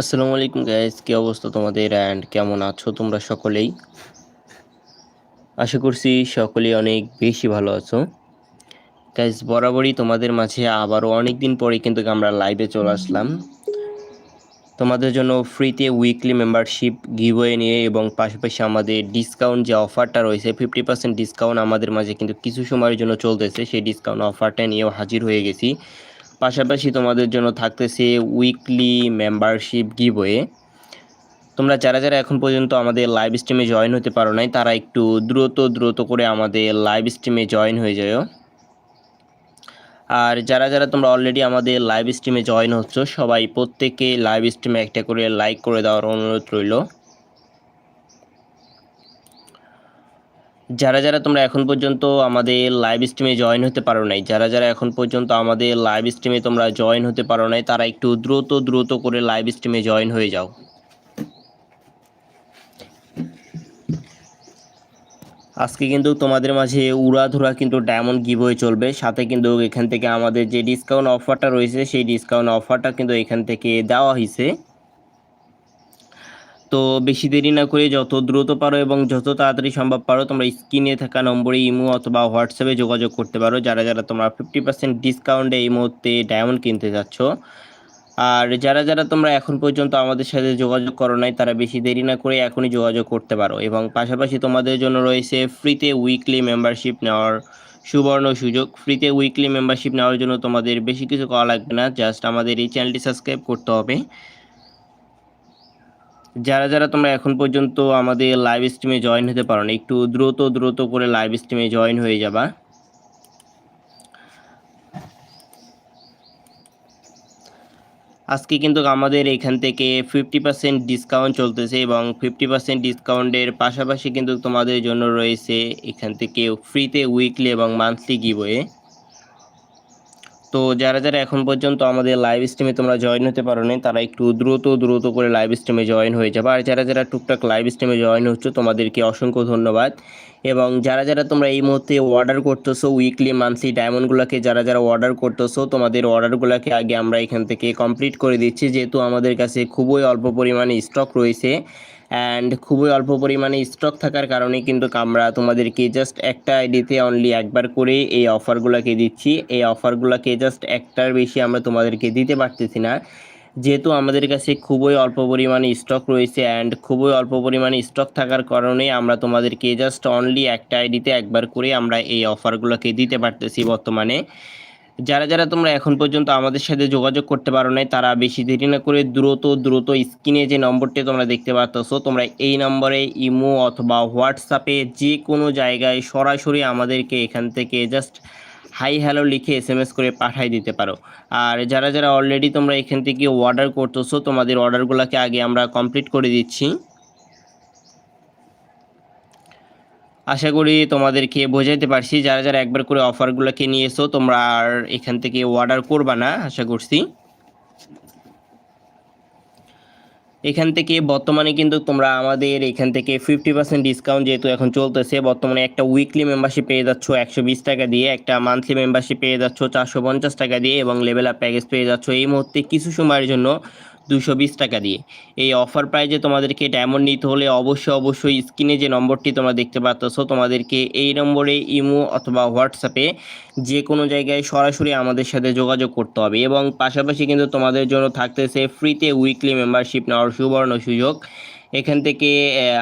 আসসালামু আলাইকুম গাইস কী অবস্থা তোমাদের অ্যান্ড কেমন আছো তোমরা সকলেই? আশা করছি সকলেই অনেক বেশি ভালো আছো। গাইস বরাবরই তোমাদের মাঝে আবারও অনেক দিন পরে কিন্তু আমরা লাইভে চলে আসলাম। তোমাদের জন্য ফ্রিতে উইকলি মেম্বারশিপ গিভওয়ে নিয়ে এবং পাশাপাশি আমাদের ডিসকাউন্ট যে অফারটা রয়েছে ফিফটি পার্সেন্ট ডিসকাউন্ট আমাদের মাঝে কিন্তু কিছু সময়ের জন্য চলতেছে। সেই ডিসকাউন্ট অফারটা নিয়েও হাজির হয়ে গেছি। পাশাপাশি তোমাদের জন্য থাকতেছে উইকলি মেম্বারশিপ গিভওয়ে তোমরা যারা যারা এখন পর্যন্ত আমাদের লাইভ স্ট্রিমে জয়েন হতে পারো নাই, তারা একটু দ্রুত দ্রুত করে আমাদের লাইভ স্ট্রিমে জয়েন হয়ে যাও আর যারা যারা তোমরা অলরেডি আমাদের লাইভ স্ট্রিমে জয়েন হচ্ছ, সবাই প্রত্যেকে লাইভ স্ট্রিমে একটা করে লাইক করে দেওয়ার অনুরোধ রইল। যারা যারা তোমরা এখন পর্যন্ত আমাদের লাইভ স্ট্রিমে জয়েন হতে পারো নাই, যারা যারা এখন পর্যন্ত আমাদের লাইভ স্ট্রিমে তোমরা জয়েন হতে পারো নাই, তারা একটু দ্রুত দ্রুত করে লাইভ স্ট্রিমে জয়েন হয়ে যাও। আজকে কিন্তু তোমাদের মাঝে উড়াধুরা কিন্তু ডায়মন্ড গিভওয়ে চলবে, সাথে কিন্তু এখান থেকে আমাদের যে ডিসকাউন্ট অফারটা রয়েছে, সেই ডিসকাউন্ট অফারটা কিন্তু এখান থেকে দেওয়া হয়েছে তো বেশি দেরি না করে যত দ্রুত পারো এবং যত তাড়াতাড়ি সম্ভব পারো, তোমরা স্ক্রিনে থাকা নম্বরে ইমো অথবা হোয়াটসঅ্যাপে যোগাযোগ করতে পারো, যারা যারা তোমরা ফিফটি পার্সেন্ট ডিসকাউন্টে এই মুহূর্তে ডায়মন্ড কিনতে যাচ্ছ। আর যারা যারা তোমরা এখন পর্যন্ত আমাদের সাথে যোগাযোগ করো নাই, তারা বেশি দেরি না করে এখনই যোগাযোগ করতে পারো এবং পাশাপাশি তোমাদের জন্য রয়েছে ফ্রিতে উইকলি মেম্বারশিপ নেওয়ার সুবর্ণ সুযোগ। ফ্রিতে উইকলি মেম্বারশিপ নেওয়ার জন্য তোমাদের বেশি কিছু করা লাগবে না জাস্ট আমাদের এই চ্যানেলটি সাবস্ক্রাইব করতে হবে। যারা যারা তোমরা এখন পর্যন্ত আমাদের লাইভ স্ট্রিমে জয়েন হতে পারো না একটু দ্রুত দ্রুত করে লাইভ স্ট্রিমে জয়েন হয়ে যাবা। আজকে কিন্তু আমাদের এখান থেকে ফিফটি পার্সেন্ট ডিসকাউন্ট চলতেছে এবং ফিফটি পার্সেন্ট ডিসকাউন্টের পাশাপাশি কিন্তু তোমাদের জন্য রয়েছে এখান থেকে ফ্রিতে উইকলি এবং মান্থলি গিভওয়ে তো যারা যারা এখন পর্যন্ত আমাদের লাইভ স্ট্রিমে তোমরা জয়েন হতে পারো নি তারা একটু দ্রুত দ্রুত করে লাইভ স্ট্রিমে জয়েন হয়ে যাবে। আর যারা যারা টুকটাক লাইভ স্ট্রিমে জয়েন হচ্ছে, তোমাদেরকে অসংখ্য ধন্যবাদ। এবং যারা যারা তোমরা এই মুহূর্তে অর্ডার করতেছো উইকলি মান্থলি ডায়মন্ডগুলোকে যারা যারা অর্ডার করতেছো, তোমাদের অর্ডারগুলোকে আগে আমরা এখান থেকে কমপ্লিট করে দিচ্ছি। যেহেতু আমাদের কাছে খুবই অল্প পরিমাণে স্টক রয়েছে অ্যান্ড খুবই অল্প পরিমাণে স্টক থাকার কারণে কিন্তু আমরা তোমাদেরকে জাস্ট একটা আইডিতে অনলি একবার করে এই অফারগুলোকে দিচ্ছি। এই অফারগুলোকে জাস্ট একটার বেশি আমরা তোমাদেরকে দিতে পারতেছি না। যেহেতু আমাদের কাছে খুবই অল্প পরিমাণে স্টক রয়েছে অ্যান্ড খুবই অল্প পরিমাণে স্টক থাকার কারণে আমরা তোমাদেরকে জাস্ট অনলি একটা আইডিতে একবার করে আমরা এই অফারগুলোকে দিতে পারতেছি বর্তমানে। যারা যারা তোমরা এখন পর্যন্ত আমাদের সাথে যোগাযোগ করতে পারো নাই, তারা বেশি দেরি না করে দ্রুত দ্রুত স্ক্রিনে যে নম্বরটি তোমরা দেখতে পাচ্ছ তোমরা এই নম্বরে ইমো অথবা হোয়াটসঅ্যাপে যে কোনো জায়গায় সরাসরি আমাদেরকে এখান থেকে জাস্ট হাই হ্যালো লিখে এস এম এস করে পাঠাই দিতে পারো। আর যারা যারা অলরেডি তোমরা এখান থেকে অর্ডার করতেছো, তোমাদের অর্ডারগুলোকে আগে আমরা কমপ্লিট করে দিচ্ছি। আশা করি তোমাদেরকে বোঝাইতে পারছি, যারা যারা একবার করে অফারগুলোকে নিয়ে এসো তোমরা আর এখান থেকে অর্ডার করবা না, আশা করছি। এখান থেকে বর্তমানে কিন্তু তোমরা আমাদের এখান থেকে ফিফটি পার্সেন্ট ডিসকাউন্ট যেহেতু এখন চলতেছে, বর্তমানে একটা উইকলি মেম্বারশিপ পেয়ে যাচ্ছ একশো বিশ টাকা দিয়ে, একটা মান্থলি মেম্বারশিপ পেয়ে যাচ্ছ চারশো পঞ্চাশ টাকা দিয়ে এবং লেভেল আপ প্যাকেজ পেয়ে যাচ্ছ এই মুহূর্তে কিছু সময়ের জন্য দুশো বিশ টাকা দিয়ে। এই অফার প্রাইজে তোমাদেরকে ডায়মন্ড নিতে হলে অবশ্যই অবশ্যই স্ক্রিনে যে নম্বরটি তোমরা দেখতে পাচ্ছ তোমাদেরকে এই নম্বরে ইমো অথবা হোয়াটসঅ্যাপে যে কোনো জায়গায় সরাসরি আমাদের সাথে যোগাযোগ করতে হবে এবং পাশাপাশি কিন্তু তোমাদের জন্য থাকতেছে ফ্রিতে উইকলি মেম্বারশিপ নেওয়ার সুবর্ণ সুযোগ। এখান থেকে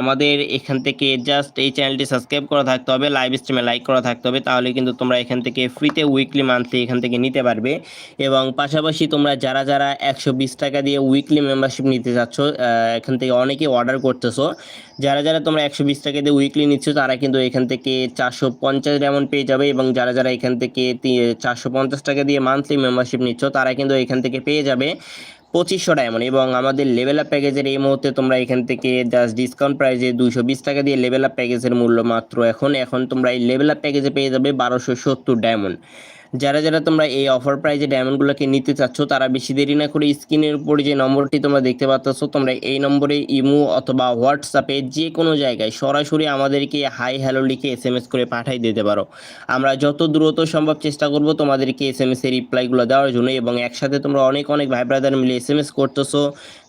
আমাদের এখান থেকে জাস্ট এই চ্যানেলটি সাবস্ক্রাইব করা থাকতে হবে লাইভ স্ট্রিমে লাইক করা থাকতে হবে, তাহলে কিন্তু তোমরা এখান থেকে ফ্রিতে উইকলি মান্থলি এখান থেকে নিতে পারবে। এবং পাশাপাশি তোমরা যারা যারা একশো বিশ টাকা দিয়ে উইকলি মেম্বারশিপ নিতে চাচ্ছ এখান থেকে অনেকে অর্ডার করতেছো। যারা যারা তোমরা একশো বিশ টাকা দিয়ে উইকলি নিচ্ছ, তারা কিন্তু এখান থেকে চারশো পঞ্চাশ ডায়মন্ড পেয়ে যাবে এবং যারা যারা এখান থেকে চারশো পঞ্চাশ টাকা দিয়ে মান্থলি মেম্বারশিপ নিচ্ছ, তারা কিন্তু এখান থেকে পেয়ে যাবে। পঁচিশশো ডায়মন্ড এবং আমাদের লেভেল আপ প্যাকেজের এই মুহূর্তে তোমরা এখান থেকে জাস্ট ডিসকাউন্ট প্রাইসে দুশো বিশ টাকা দিয়ে লেভেল আপ প্যাকেজের মূল্য মাত্র এখন। এখন তোমরা এই লেভেল আপ প্যাকেজে পেয়ে যাবে বারোশো সত্তর ডায়মন্ড যারা যারা তোমরা এই অফার প্রাইজে ডায়মন্ডগুলোকে নিতে চাচ্ছ, তারা বেশি দেরি না করে স্ক্রিনের উপরে যে নম্বরটি তোমরা দেখতে পাচ্ছ, তোমরা এই নম্বরে ইমো অথবা হোয়াটসঅ্যাপে যে কোনো জায়গায় সরাসরি আমাদেরকে হাই হ্যালো লিখে এস এম এস করে পাঠাই দিতে পারো। আমরা যত দ্রুত সম্ভব চেষ্টা করব তোমাদেরকে এস এম এর রিপ্লাইগুলো দেওয়ার জন্য এবং একসাথে তোমরা অনেক অনেক ভাই ব্রাদার মিলে এস এম এস করতেছো,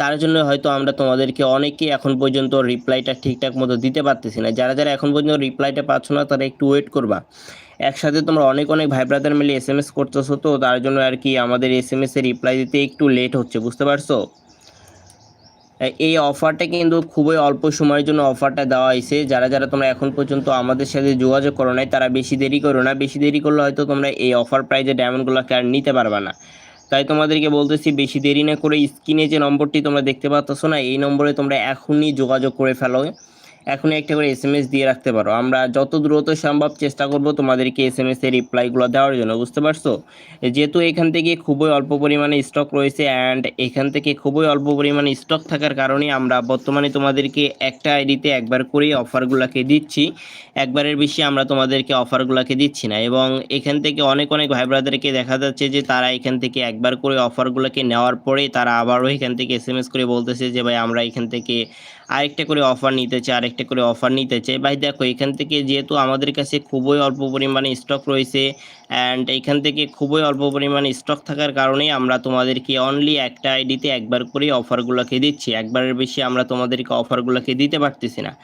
তার জন্য হয়তো আমরা তোমাদেরকে অনেকেই এখন পর্যন্ত রিপ্লাইটা ঠিকঠাক মতো দিতে পারতেছি না। যারা যারা এখন পর্যন্ত রিপ্লাইটা পাচ্ছ না, তারা একটু ওয়েট করবা। একসাথে তোমরা অনেক অনেক ভাই ব্রাদার মিলে এস এম এস করতেছো তো, তার জন্য আর কি আমাদের এস এম এস রিপ্লাই দিতে একটু লেট হচ্ছে, বুঝতে পারছ? এই অফারটা কিন্তু খুবই অল্প সময়ের জন্য অফারটা দেওয়া হয়েছে। যারা যারা তোমরা এখন পর্যন্ত আমাদের সাথে যোগাযোগ করো নাই, তারা বেশি দেরি করো না। বেশি দেরি করলে হয়তো তোমরা এই অফার প্রাইজে ডায়মন্ডগুলোকে আর নিতে পারবে না। তাই তোমাদেরকে বলতেছি, বেশি দেরি না করে স্ক্রিনে যে নম্বরটি তোমরা দেখতে পাচ্ছ না, এই নম্বরে তোমরা এখনই যোগাযোগ করে ফেলো। এখনই একটা করে এস দিয়ে রাখতে পারো। আমরা যত দ্রুত সম্ভব চেষ্টা করব তোমাদেরকে এস এম এস এর রিপ্লাইগুলো দেওয়ার জন্য, বুঝতে পারছ? যেহেতু এখান থেকে খুবই অল্প পরিমাণে স্টক রয়েছে অ্যান্ড এখান থেকে খুবই অল্প পরিমাণে স্টক থাকার কারণে আমরা বর্তমানে তোমাদেরকে একটা আইডিতে একবার করেই অফারগুলোকে দিচ্ছি। একবারের বেশি আমরা তোমাদেরকে অফারগুলোকে দিচ্ছি না এবং এখান থেকে অনেক অনেক ভাই ব্রাদারকে দেখা যাচ্ছে যে তারা এখান থেকে একবার করে অফারগুলোকে নেওয়ার পরে তারা আবারও এখান থেকে এস করে বলতেছে যে, ভাই, আমরা এখান থেকে আরেকটা করে অফার নিতে চাই আরেকটা করে অফার নিতে চাই ভাই দেখো, এখান থেকে যেহেতু আমাদের কাছে খুবই অল্প পরিমাণে স্টক রয়েছে অ্যান্ড এখান থেকে খুবই অল্প পরিমাণে স্টক থাকার কারণে আমরা তোমাদেরকে অনলি একটা আইডিতে একবার করে অফারগুলোকে দিচ্ছি। একবারের বেশি আমরা তোমাদেরকে অফারগুলোকে দিতে পারতেছি না।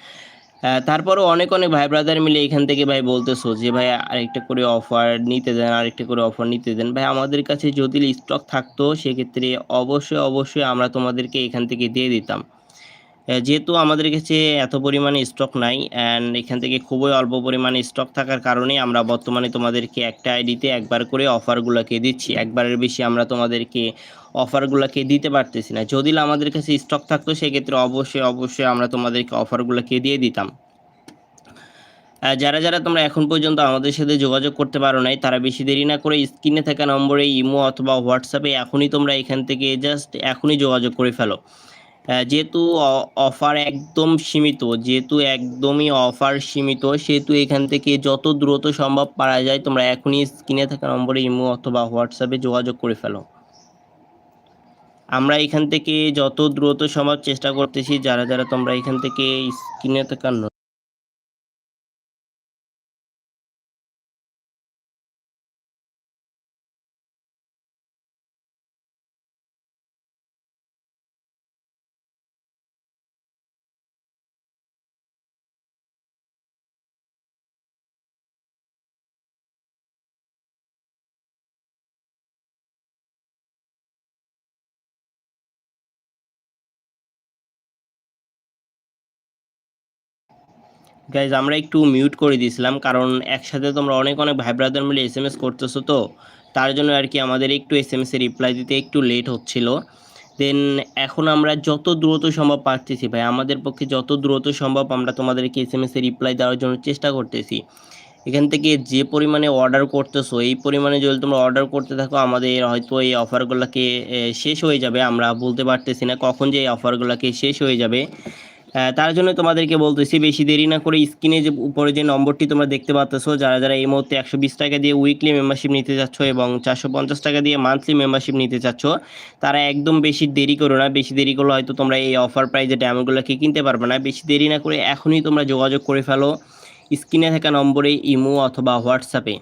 তারপরও অনেক অনেক ভাই ব্রাদার মিলে এখান থেকে ভাই বলতেছো যে, ভাই, আরেকটা করে অফার নিতে দেন, আরেকটা করে অফার নিতে দেন। ভাই, আমাদের কাছে যদি স্টক থাকতো, সেক্ষেত্রে অবশ্যই অবশ্যই আমরা তোমাদেরকে এখান থেকে দিয়ে দিতাম। যেহেতু আমাদের কাছে এত পরিমাণে স্টক নাই অ্যান্ড এখান থেকে খুবই অল্প পরিমাণে স্টক থাকার কারণে আমরা বর্তমানে তোমাদেরকে একটা আইডিতে একবার করে অফারগুলোকে দিচ্ছি। একবারের বেশি আমরা তোমাদেরকে অফারগুলোকে দিতে পারতেছি না। যদি আমাদের কাছে স্টক থাকতো, সেক্ষেত্রে অবশ্যই অবশ্যই আমরা তোমাদেরকে অফারগুলোকে দিয়ে দিতাম। যারা যারা তোমরা এখন পর্যন্ত আমাদের সাথে যোগাযোগ করতে পারো নাই, তারা বেশি দেরি না করে স্ক্রিনে থাকা নম্বরে ইমো অথবা হোয়াটসঅ্যাপে এখনই তোমরা এখান থেকে জাস্ট এখনই যোগাযোগ করে ফেলো। যেহেতু অফার একদম সীমিত, যেহেতু একদমই অফার সীমিত, সেহেতু এখান থেকে যত দ্রুত সম্ভব পারা যায়, তোমরা এখনই স্ক্রিনে থাকা নম্বরে ইমো অথবা হোয়াটসঅ্যাপে যোগাযোগ করে ফেলো। আমরা এখান থেকে যত দ্রুত সম্ভব চেষ্টা করতেছি, যারা যারা তোমরা এখান থেকে স্ক্রিনে থাকা গাইজ আমরা একটু মিউট করে দিয়েছিলাম, কারণ একসাথে তোমরা অনেক অনেক ভাই ব্রাদার মিলে এস এম এস করতেছো তো, তার জন্য আর কি আমাদের একটু এস এম এসের রিপ্লাই দিতে একটু লেট হচ্ছিল। দেন এখন আমরা যত দ্রুত সম্ভব পারতেছি ভাই, আমাদের পক্ষে যত দ্রুত সম্ভব আমরা তোমাদেরকে এস এম এসের রিপ্লাই দেওয়ার জন্য চেষ্টা করতেছি। এখান থেকে যে পরিমাণে অর্ডার করতেছো, এই পরিমাণে যদি তোমরা অর্ডার করতে থাকো, আমাদের হয়তো এই অফারগুলোকে শেষ হয়ে যাবে, আমরা বলতে পারতেছি না কখন যে এই অফারগুলোকে শেষ হয়ে যাবে। তার জন্য তোমাদেরকে বলতেছি, বেশি দেরি না করে স্ক্রিনে যে উপরে যে নম্বরটি তোমরা দেখতে পাচ্ছ, যারা যারা এই মুহূর্তে একশো বিশ টাকা দিয়ে উইকলি মেম্বারশিপ নিতে চাচ্ছ এবং চারশো পঞ্চাশ টাকা দিয়ে মান্থলি মেম্বারশিপ নিতে চাচ্ছ, তারা একদম বেশি দেরি করো না। বেশি দেরি করলে হয়তো তোমরা এই অফার প্রাইজে ড্যামগুলোকে কিনতে পারবে না। বেশি দেরি না করে এখনই তোমরা যোগাযোগ করে ফেলো। স্ক্রিনে থাকা নম্বরে ইমো অথবা হোয়াটসঅ্যাপে।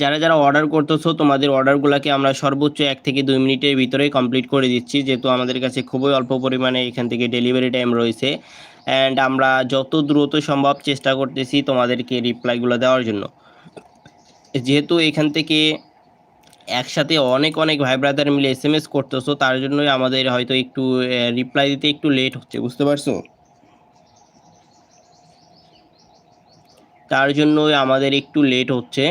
যারা যারা অর্ডার করতেছো, তোমাদের অর্ডারগুলোকে আমরা সর্বোচ্চ এক থেকে দুই মিনিটের ভিতরেই কমপ্লিট করে দিচ্ছি, যেহেতু আমাদের কাছে খুবই অল্প পরিমাণে এখান থেকে ডেলিভারি টাইম রয়েছে। অ্যান্ড আমরা যত দ্রুত সম্ভব চেষ্টা করতেছি তোমাদেরকে রিপ্লাইগুলো দেওয়ার জন্য। যেহেতু এখান থেকে একসাথে অনেক অনেক ভাই ব্রাদার মিলে এস এম এস করতেছো, তার জন্যই আমাদের হয়তো একটু রিপ্লাই দিতে একটু লেট হচ্ছে, বুঝতে পারছ? তার জন্যই আমাদের একটু লেট হচ্ছে।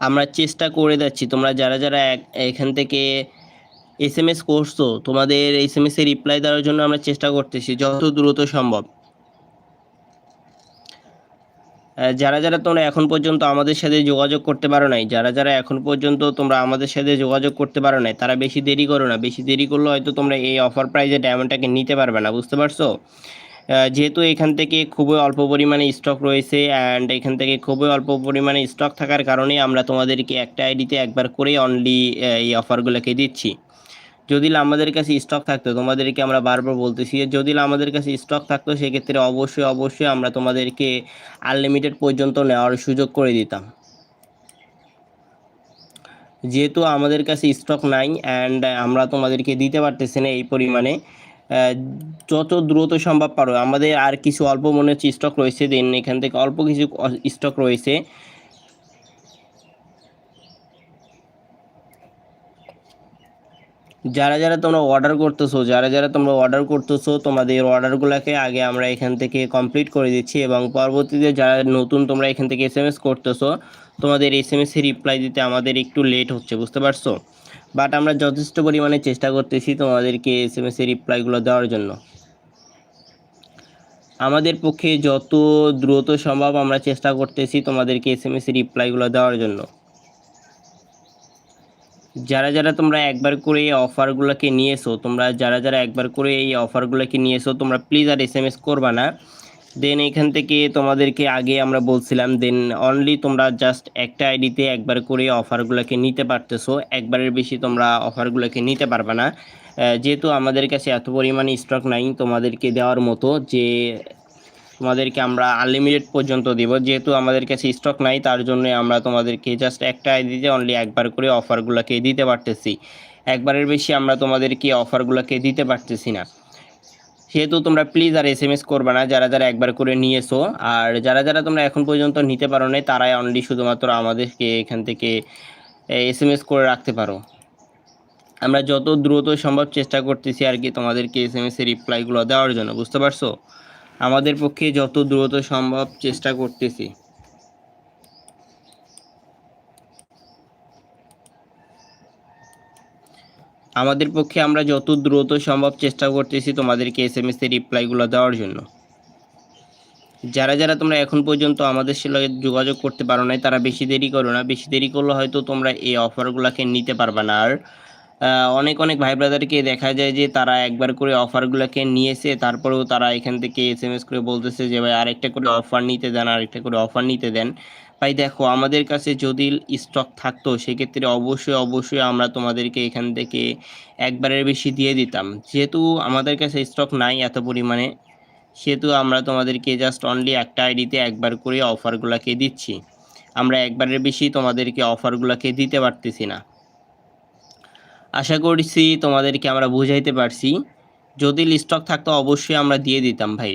আমরা চেষ্টা করে যাচ্ছি। তোমরা যারা যারা এখান থেকে এস এম এস করছ, তোমাদের এস এম এস এর রিপ্লাই দেওয়ার জন্য আমরা চেষ্টা করতেছি, যত দ্রুত সম্ভব। যারা যারা তোমরা এখন পর্যন্ত আমাদের সাথে যোগাযোগ করতে পারো নাই, যারা যারা এখন পর্যন্ত তোমরা আমাদের সাথে যোগাযোগ করতে পারো নাই, তারা বেশি দেরি করো না। বেশি দেরি করলে হয়তো তোমরা এই অফার প্রাইজে ডায়মন্ডটাকে নিতে পারবে না, বুঝতে পারছ? যেহেতু এখান থেকে খুবই অল্প পরিমাণে স্টক রয়েছে অ্যান্ড এখান থেকে খুবই অল্প পরিমাণে স্টক থাকার কারণে আমরা তোমাদেরকে একটা আইডিতে একবার করেই অনলি এই অফারগুলোকে দিচ্ছি। যদি আমাদের কাছে স্টক থাকতো, তোমাদেরকে আমরা বারবার বলতেছি যদি আমাদের কাছে স্টক থাকতো, সেক্ষেত্রে অবশ্যই অবশ্যই আমরা তোমাদেরকে আনলিমিটেড পর্যন্ত নেওয়ার সুযোগ করে দিতাম। যেহেতু আমাদের কাছে স্টক নাই অ্যান্ড আমরা তোমাদেরকে দিতে পারতেছি না এই পরিমাণে যত দ্রুত সম্ভব পারো। আমাদের আর কিছু অল্প মনে হচ্ছে স্টক রয়েছে দেন এখান থেকে অল্প কিছু স্টক রয়েছে। যারা যারা তোমরা অর্ডার করতেছো, যারা যারা তোমরা অর্ডার করতেছো, তোমাদের অর্ডারগুলোকে আগে আমরা এখান থেকে কমপ্লিট করে দিচ্ছি এবং পরবর্তীতে যারা নতুন তোমরা এখান থেকে এস এম এস করতেছো, তোমাদের এস এম এসের রিপ্লাই দিতে আমাদের একটু লেট হচ্ছে, বুঝতে পারছ? বাট আমরা যথেষ্ট পরিমাণে চেষ্টা করতেছি তোমাদেরকে এস এম এসের রিপ্লাইগুলো দেওয়ার জন্য। আমাদের পক্ষে যত দ্রুত সম্ভব আমরা চেষ্টা করতেছি তোমাদেরকে এস এম এসের রিপ্লাইগুলো দেওয়ার জন্য। যারা যারা তোমরা একবার করে এই অফারগুলোকে নিয়েছো, তোমরা যারা যারা একবার করে এই অফারগুলোকে নিয়েছো, তোমরা প্লিজ আর এস এম এস করবা না। দেন এখান থেকে তোমাদেরকে আগে আমরা বলছিলাম দেন অনলি তোমরা জাস্ট একটা আইডিতে একবার করে অফারগুলোকে নিতে পারতেছো। একবারের বেশি তোমরা অফারগুলোকে নিতে পারবে না। যেহেতু আমাদের কাছে এত পরিমাণে স্টক নাই তোমাদেরকে দেওয়ার মতো যে তোমাদেরকে আমরা আনলিমিটেড পর্যন্ত দেব। যেহেতু আমাদের কাছে স্টক নাই, তার জন্য আমরা তোমাদেরকে জাস্ট একটা আইডিতে অনলি একবার করে অফারগুলোকে দিতে পারতেছি। একবারের বেশি আমরা তোমাদেরকে অফারগুলোকে দিতে পারতেছি না। সেহেতু তোমরা প্লিজ আর এস এম এস করবে না, যারা যারা একবার করে নিয়েছো, আর যারা যারা তোমরা এখন পর্যন্ত নিতে পারো না তারাই অনলি শুধুমাত্র আমাদেরকে এখান থেকে এস এম এস করে রাখতে পারো। আমরা যত দ্রুত সম্ভব চেষ্টা করতেছি আর কি তোমাদেরকে এস এম এস এর রিপ্লাইগুলো দেওয়ার জন্য, বুঝতে পারছ? আমাদের পক্ষে যত দ্রুত সম্ভব চেষ্টা করতেছি। আমাদের পক্ষে আমরা যত দ্রুত সম্ভব চেষ্টা করতেছি তোমাদেরকে এস এম এস এর রিপ্লাইগুলো দেওয়ার জন্য। যারা যারা তোমরা এখন পর্যন্ত আমাদের সঙ্গে যোগাযোগ করতে পারো নাই, তারা বেশি দেরি করো না। বেশি দেরি করলে হয়তো তোমরা এই অফারগুলোকে নিতে পারবে না। আর অনেক অনেক ভাই ব্রাদারকে দেখা যায় যে তারা একবার করে অফারগুলোকে নিয়েছে, তারপরেও তারা এখান থেকে এস এম এস করে বলতেছে যে, ভাই, আরেকটা করে অফার নিতে দেন, আরেকটা করে অফার নিতে দেন। ভাই, দেখো, আমাদের কাছে যদি স্টক থাকতো, সেক্ষেত্রে অবশ্যই অবশ্যই আমরা তোমাদেরকে এখান থেকে একবারের বেশি দিয়ে দিতাম। যেহেতু আমাদের কাছে স্টক নাই এত পরিমাণে, সেহেতু আমরা তোমাদেরকে জাস্ট অনলি একটা আইডিতে একবার করে অফারগুলোকে দিচ্ছি। আমরা একবারের বেশি তোমাদেরকে অফারগুলোকে দিতে পারতেছি না। আশা করছি তোমাদেরকে আমরা বুঝাইতে পারছি। যদি স্টক থাকতো অবশ্যই আমরা দিয়ে দিতাম ভাই।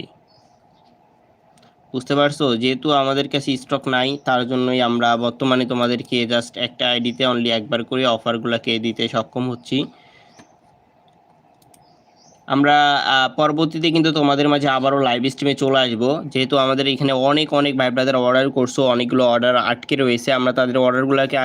বুঝতে পারছ? যেহেতু আমাদের কাছে স্টক নাই, তার জন্যই আমরা বর্তমানে তোমাদেরকে জাস্ট একটা আইডিতে অনলি একবার করে অফারগুলোকে দিতে সক্ষম হচ্ছি। আমরা পরবর্তীতে কিন্তু তোমাদের মাঝে আবারও লাইভ স্ট্রিমে চলে আসব। যেহেতু আমাদের এখানে অনেক অনেক ভাই ব্রাদার অর্ডার করছ, অনেকগুলো অর্ডার আটকে রয়েছে, আমরা তাদের অর্ডারগুলোকে